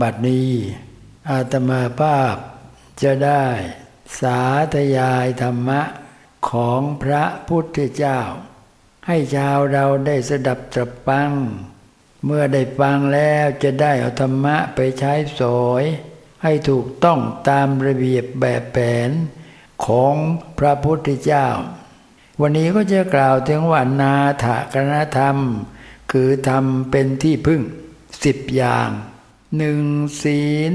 บัดนี้อาตมาภาพจะได้สาธยายธรรมะของพระพุทธเจ้า ให้ชาวเราได้สดับตรับฟัง เมื่อได้ฟังแล้วจะได้เอาธรรมะไปใช้สอย ให้ถูกต้องตามระเบียบแบบแผนของพระพุทธเจ้า วันนี้ก็จะกล่าวถึงว่านาถกนธรรม คือธรรมเป็นที่พึ่งสิบอย่าง หนึ่งศีล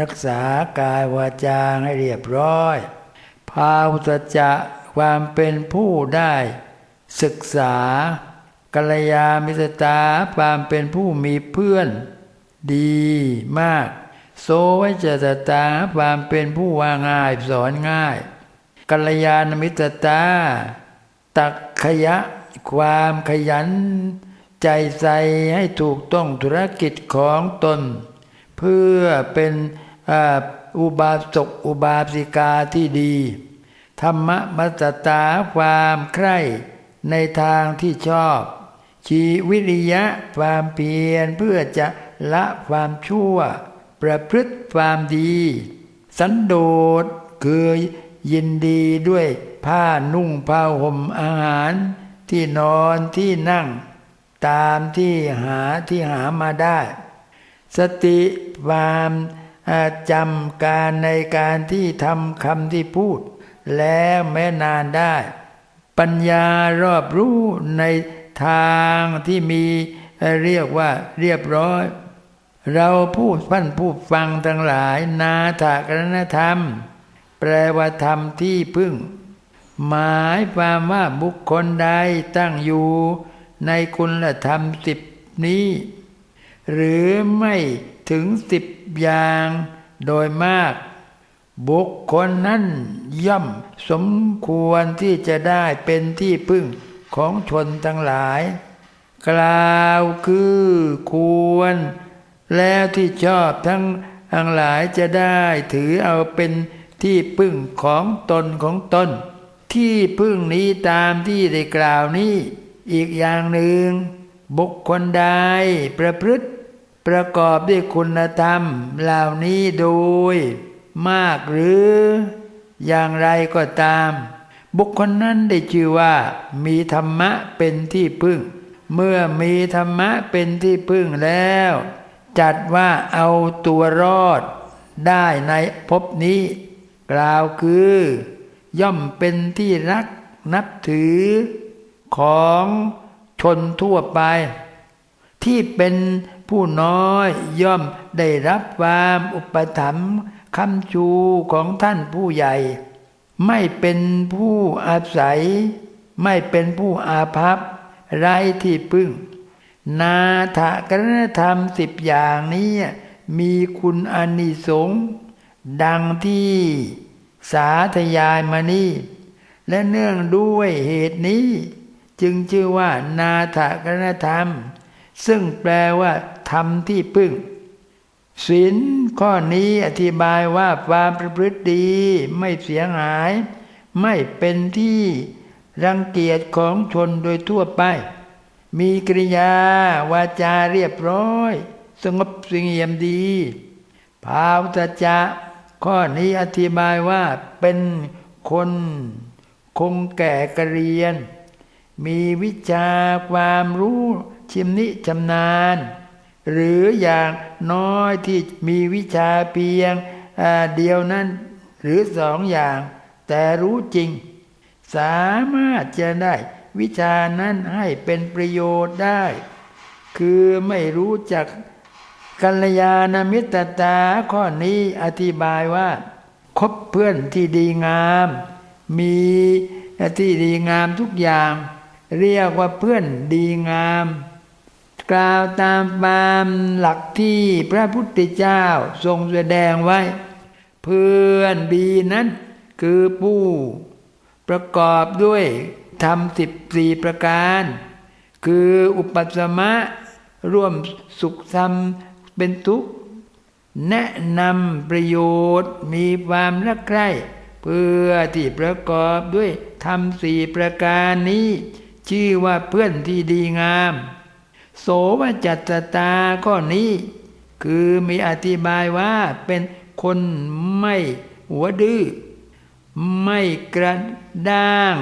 รักษากายวาจาให้เรียบร้อย ภาวตจะความเป็นผู้ได้ ศึกษากัลยามิตรตาความเป็นผู้มีเพื่อน ดีมากโสวิจตตาความเป็นผู้ว่าง่ายสอนง่ายกัลยาณมิตรตา ตักขยะ ความขยัน ใจใส่ให้ถูกต้องธุรกิจของตน เพื่อเป็นอุบาสกอุบาสิกาที่ดี ธรรมมัตตาความใคร่ในทางที่ชอบ ชีวิริยะความเพียรเพื่อจะละความชั่ว ประพฤติความดี สันโดษคือยินดีด้วยผ้านุ่งผ้าห่มอาหาร ที่นอนที่นั่ง ตามที่หาที่หามาได้ สติความจำการในการที่ทำคำที่พูด แล้วแม้นานได้ ปัญญารอบรู้ในทางที่มีเรียกว่าเรียบร้อย เราพูดพันผู้ฟังทั้งหลาย นาถกรณธรรม แปลว่าธรรมที่พึ่ง หมายความว่าบุคคลใดตั้งอยู่ ในคุณธรรมสิบนี้ หรือไม่ถึงสิบอย่างโดยมาก บุคคลนั้นย่อมสมควรที่จะได้เป็นที่พึ่งของชนทั้งหลาย กล่าวคือควร แล้วที่ชอบทั้งทั้งหลายจะได้ถือเอาเป็นที่พึ่งของตนของตน ที่พึ่งนี้ตามที่ได้กล่าวนี้ อีกอย่างหนึ่ง บุคคลใดประพฤติประกอบด้วยคุณธรรมเหล่านี้โดย มากหรืออย่างไรก็ตาม บุคคลนั้นได้ชื่อว่า มีธรรมะเป็นที่พึ่ง เมื่อมีธรรมะเป็นที่พึ่งแล้ว จัดว่าเอาตัวรอดได้ในภพนี้ กล่าวคือ ย่อมเป็นที่รักนับถือ ของชนทั่วไป ที่เป็นผู้น้อยย่อมได้รับความอุปถัมภ์คำชูของท่านผู้ใหญ่ ไม่เป็นผู้อาศัย ไม่เป็นผู้อาภัพไร้ที่พึ่ง นาถกรณธรรมสิบอย่างนี้มีคุณอนิสงส์ดังที่สาธยายมานี้และเนื่องด้วยเหตุนี้ จึงชื่อว่านาถกรณธรรม ซึ่งแปลว่า ธรรมที่พึ่งศีลข้อนี้อธิบายว่าความประพฤติดีไม่เสียหาย ไม่เป็นที่รังเกียจของชนโดยทั่วไป มีกริยาวาจาเรียบร้อย สงบสงเงียมดี ภาวตจะข้อนี้อธิบายว่าเป็นคนคงแก่กระเรียน มีวิชาความรู้ชิมนิชำนาญ หรืออย่างน้อยที่มีวิชาเพียงเดียวนั้นหรือสองอย่าง แต่รู้จริง สามารถจะได้วิชานั้นให้เป็นประโยชน์ได้ คือไม่รู้จักกัลยาณมิตรตาข้อนี้อธิบายว่า คบเพื่อนที่ดีงาม มีที่ดีงามทุกอย่าง เรียกว่าเพื่อนดีงาม กล่าวตามตามหลักที่พระพุทธเจ้าทรงแสดงไว้ เพื่อนดีนั้นคือผู้ประกอบด้วยทำสิบสี่ประการ คืออุปสมะร่วมสุขธรรมเป็นทุกข์ แนะนำประโยชน์มีความรักใคร่เพื่อที่ประกอบด้วยทำสี่ประการนี้ ชื่อว่าเพื่อนที่ดีงาม โสวจัตตาข้อนี้ คือมีอธิบายว่าเป็นคนไม่หัวดื้อ ไม่กระด้าง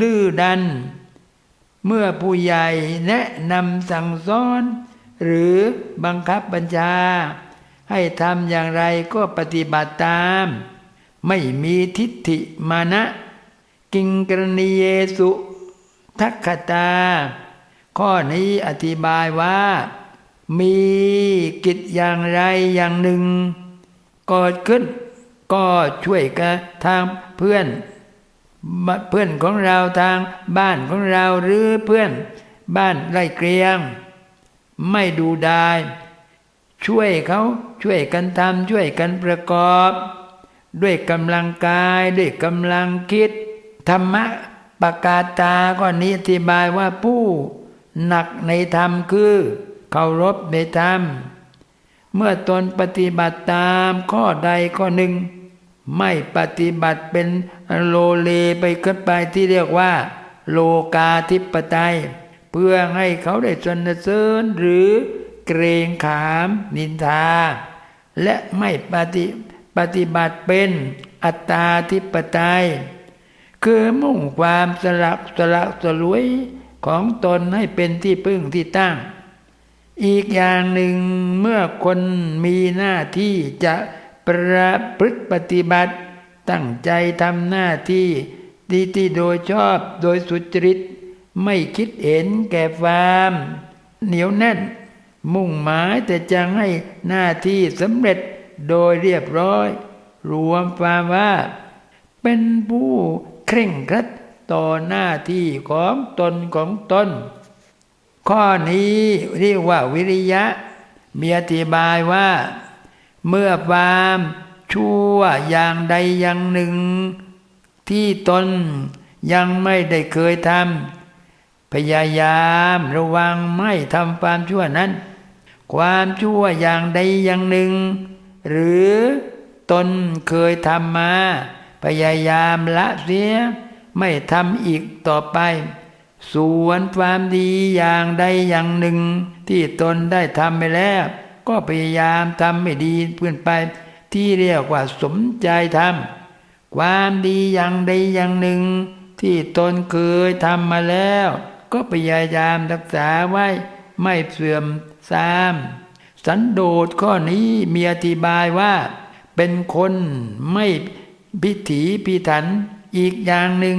ดื้อดัน เมื่อผู้ใหญ่แนะนำสั่งสอน หรือบังคับบัญชา ให้ทำอย่างไรก็ปฏิบัติตาม ไม่มีทิฏฐิมานะ กิงกรณีเยสุ ทักขตา ข้อนี้อธิบายว่า มีกิจอย่างไรอย่างหนึ่งเกิดขึ้น ก็ช่วยกันทางเพื่อน เพื่อนของเราทางบ้านของเราหรือเพื่อนบ้านไร่เกรียง ไม่ดูดายช่วยเขาช่วยกันทำช่วยกันประกอบ ด้วยกำลังกาย ด้วยกำลังคิด ธรรมะ ปกาตาก็นิอธิบายว่าผู้หนักในธรรมคือเคารพในธรรม เมื่อตนปฏิบัติตามข้อใดข้อหนึ่ง ไม่ปฏิบัติเป็นโลเลไปขึ้นไปที่เรียกว่า โลกาธิปไตย เพื่อให้เขาได้สนเสริญหรือเกรงขามนินทา และไม่ปฏิปฏิบัติเป็นอัตตาธิปไตย คือมุ่งความสลักสลักสลวยของตนให้เป็นที่พึ่งที่ตั้ง อีกอย่างหนึ่งเมื่อคนมีหน้าที่จะประพฤติปฏิบัติ ตั้งใจทำหน้าที่ดีที่โดยชอบโดยสุจริต ไม่คิดเห็นแก่ความเหนียวแน่น มุ่งหมายแต่จะให้หน้าที่สำเร็จโดยเรียบร้อย รวมความว่า เป็นผู้ เคร่งครัดต่อหน้าที่ของตนของตน ข้อนี้เรียกว่าวิริยะ มีอธิบายว่า เมื่อความชั่วอย่างใดอย่างหนึ่ง ที่ตนยังไม่ได้เคยทำพยายามระวังไม่ทำความชั่วนั้น ความชั่วอย่างใดอย่างหนึ่ง หรือตนเคยทำมา พยายามละเสีย ไม่ทำอีกต่อไป ส่วนความดีอย่างใดอย่างหนึ่ง ที่ตนได้ทำไปแล้ว ก็พยายามทำไม่ดีเพื่อนไป ที่เรียกว่าสมใจทำความดีอย่างใดอย่างหนึ่ง ที่ตนเคยทำมาแล้ว ก็พยายามรักษาไว้ไม่เสื่อมทรามสันโดษข้อนี้มีอธิบายว่า เป็นคนไม่ พิถีพิถัน อีกอย่างหนึ่ง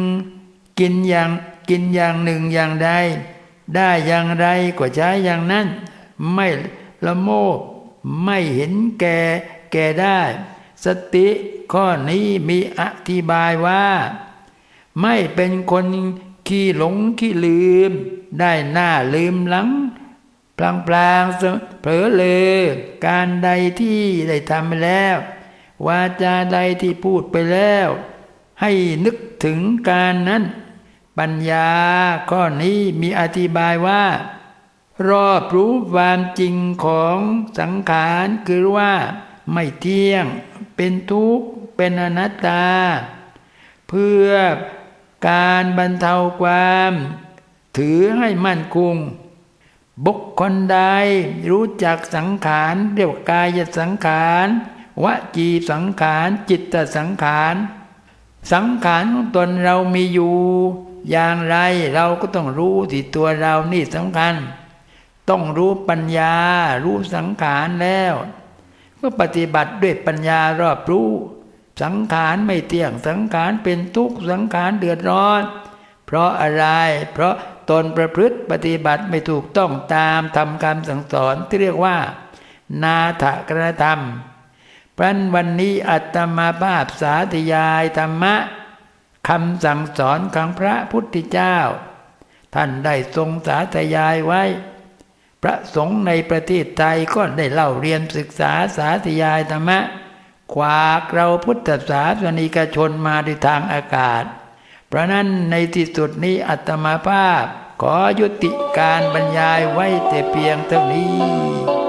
กินอย่างกินอย่างหนึ่งอย่างใดได้อย่างไรก็ใช้อย่างนั้น ไม่ละโมบไม่เห็นแก่แก่ได้ สติข้อนี้มีอธิบายว่า ไม่เป็นคนขี้หลงขี้ลืม ได้หน้าลืมหลังพลางพลางเผลอเลยการใดที่ได้ทำไปแล้ว วาจาใดที่พูดไปแล้ว ให้นึกถึงการนั้น ปัญญาข้อนี้มีอธิบายว่า รอบรู้ความจริงของสังขารคือว่าไม่เที่ยง เป็นทุกข์ เป็นอนัตตา เพื่อการบรรเทาความ ถือให้มั่นคงบุคคลใดรู้จักสังขารเรียกว่ากายสังขาร วจีสังขารจิตสังขารสังขารของตนเรามีอยู่ อย่างไรเราก็ต้องรู้ที่ตัวเรานี่สำคัญ ต้องรู้ปัญญา รู้สังขารแล้วก็ปฏิบัติด้วยปัญญารอบรู้ สังขารไม่เที่ยงสังขารเป็นทุกข์สังขารเดือดร้อน เพราะอะไร เพราะตนประพฤติปฏิบัติไม่ถูกต้องตามทำคำสั่งสอนที่เรียกว่า นาถกรธรรม พรันวันนี้อัตมาภาพสาธยายธรรมะคำสั่งสอนของพระพุทธเจ้า ท่านได้ทรงสาธยายไว้ พระสงฆ์ในประเทศไทยก็ได้เล่าเรียนศึกษาสาธยายธรรมะขวากเราพุทธศาสนิกชนมาด้วยทางอากาศ เพราะนั้นในที่สุดนี้อัตมาภาพ ขอยุติการบรรยายไว้แต่เพียงเท่านี้